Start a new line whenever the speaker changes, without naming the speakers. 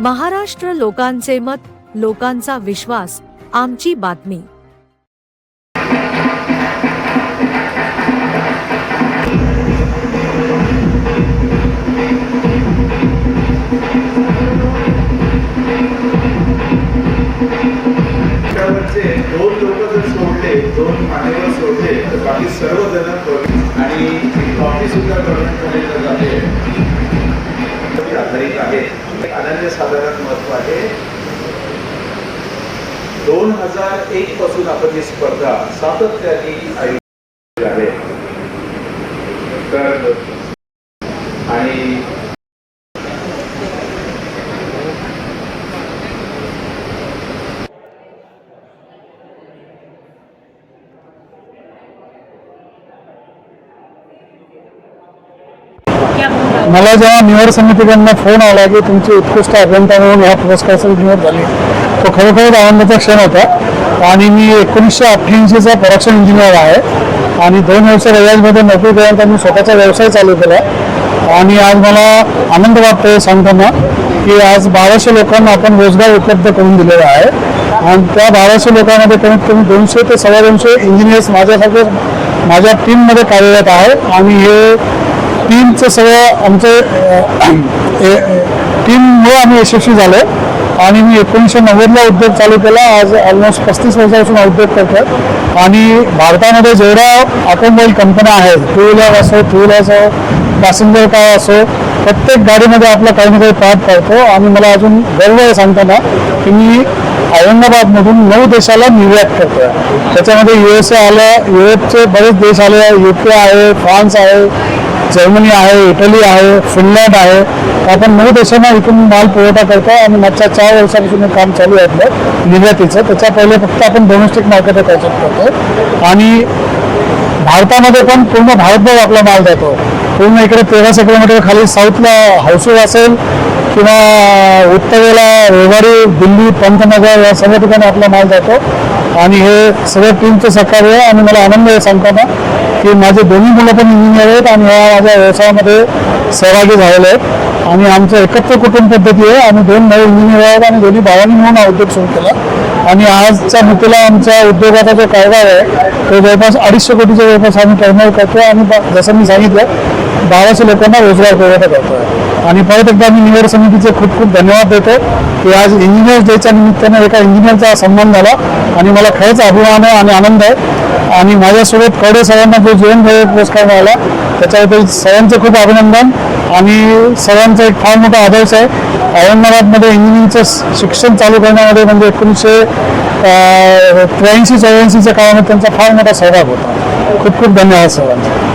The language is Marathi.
महाराष्ट्र लोकांचे मत लोकांचा विश्वास आमची बातमी.
दोन लोक जर सोडले दोन मान्यवर सोडले तर बाकी सर्व जण आणि कॉफी सुद्धा करण्यात आलेलं जाते जे साधारण महत्त्व आहे. दोन हजार एक पासून आपण ही स्पर्धा सातत्याने आयोजित आहे. तर आणि
मला जेव्हा निवड समितीकडनं फोन आला की तुमची उत्कृष्ट अभियंता म्हणून ह्या पुरस्काराची निवड झाली तो खरोखरच आनंदाचा क्षण होता. आणि मी एकोणीसशे अठ्ठ्याऐंशीचा प्रोडक्शन इंजिनियर आहे. आणि दोन वर्ष रजाजमध्ये नोकरी केल्यानंतर मी स्वतःचा व्यवसाय चालू केला. आणि आज मला आनंद वाटतोय सांगताना की आज बाराशे लोकांना आपण रोजगार उपलब्ध करून दिलेला आहे. आणि त्या बाराशे लोकांमध्ये कमीत कमी दोनशे ते सव्वा दोनशे इंजिनियर्स माझ्यासारखे माझ्या टीममध्ये कार्यरत आहे आणि हे टीमचं सगळं आमचं टीममुळे आम्ही यशस्वी झालो. आणि मी एकोणीसशे नव्वदला उद्योग चालू केला. आज ऑलमोस्ट पस्तीस वर्षापासून उद्योग करतो आणि भारतामध्ये जेवढ्या ऑटोमोबाईल कंपन्या आहेत टू व्हीलर असो टू व्हीलर असो पॅसेंजर कार असो प्रत्येक गाडीमध्ये आपला काही ना काही पार्ट पडतो. आणि मला अजून गर्व आहे सांगताना की मी औरंगाबादमधून नऊ देशाला निर्यात करतो त्याच्यामध्ये यू एस ए आलं युरोपचे बरेच देश आले यू के आहे फ्रान्स आहे जर्मनी आहे इटली आहे फिनलँड आहे. आपण नऊ देशांना इथून माल पुरवठा करतो आणि मागच्या चार वर्षापासून काम चालू आहे आपलं निर्यातीचं. त्याच्या पहिले फक्त आपण डोमेस्टिक मार्केटवर कॉन्सेप्ट करतो आणि भारतामध्ये पण पूर्ण भारतभर आपला माल जातो. पूर्ण इकडे तेराशे किलोमीटर खाली साऊथला हाऊसफुल असेल किंवा उत्तरेला रेवाडी दिल्ली पंतनगर या सगळ्या ठिकाणी आपला माल जातो. आणि हे सगळ्या टीमचं सहकार्य आहे आणि मला आनंद आहे सांगताना की माझे दोन्ही मुलं पण इंजिनियर आहेत आणि ह्या माझ्या व्यवसायामध्ये सहभागी झालेले आहेत आणि आमचं एकत्र कुटुंब पद्धती आहे. आम्ही दोन नवे इंजिनियर आहेत आणि दोन्ही भावांनी म्हणून हा उद्योग सुरू केला. आणि आजच्या मितीला आमच्या उद्योगाचा जो कारभार आहे तो जवळपास अडीचशे कोटीच्या जवळपास आम्ही टर्नओव्हर करतो आणि जसं मी सांगितलं बाराशे लोकांना रोजगार पुरवठा आहे आणि परत एकदा मी निवड समितीचे खूप खूप धन्यवाद देतो की आज इंजिनियर्स डेच्या निमित्तानं एका इंजिनियरचा सन्मान झाला. आणि मला खरंच अभिमान आहे आणि आनंद आहे. आणि माझ्यासोबत कवडे सरांना जो जीवन पुरस्कार मिळाला त्याच्याबद्दल सर्वांचे खूप अभिनंदन. आणि सर्वांचा एक फार मोठा आदर्श आहे. औरंगाबादमध्ये इंजिनिअरिंगचं शिक्षण चालू करण्यामध्ये म्हणजे एकोणीसशे त्र्याऐंशी चौऱ्याऐंशीच्या काळामध्ये त्यांचा फार मोठा सहभाग होता. खूप खूप धन्यवाद सर्वांचा